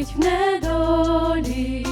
навіть в недолі,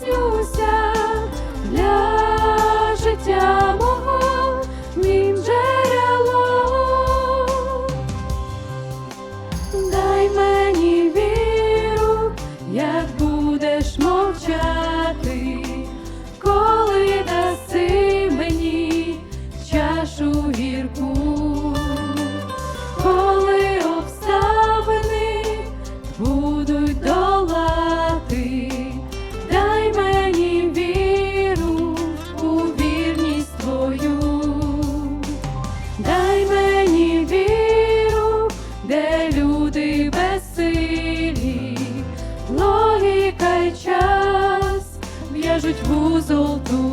приснюся для життя мого мій джерело. Дай мене кажуть, гузолту.